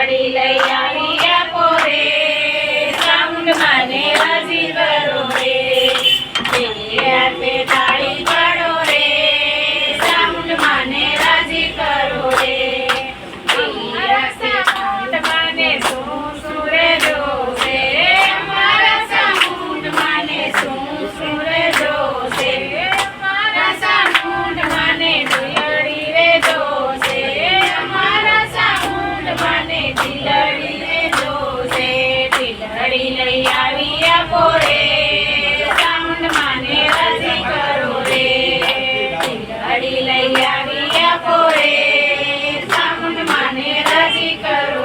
અડી લઈ આવી આપો રે સાઉન્ડ માને કરો. ટીલડીને જોશે ટીલડી લઈ આવી આપોરે સાઉન્ડ માને કરો રે ટીલડી લઈ આવી આપોરે સાઉન્ડ માને કરો.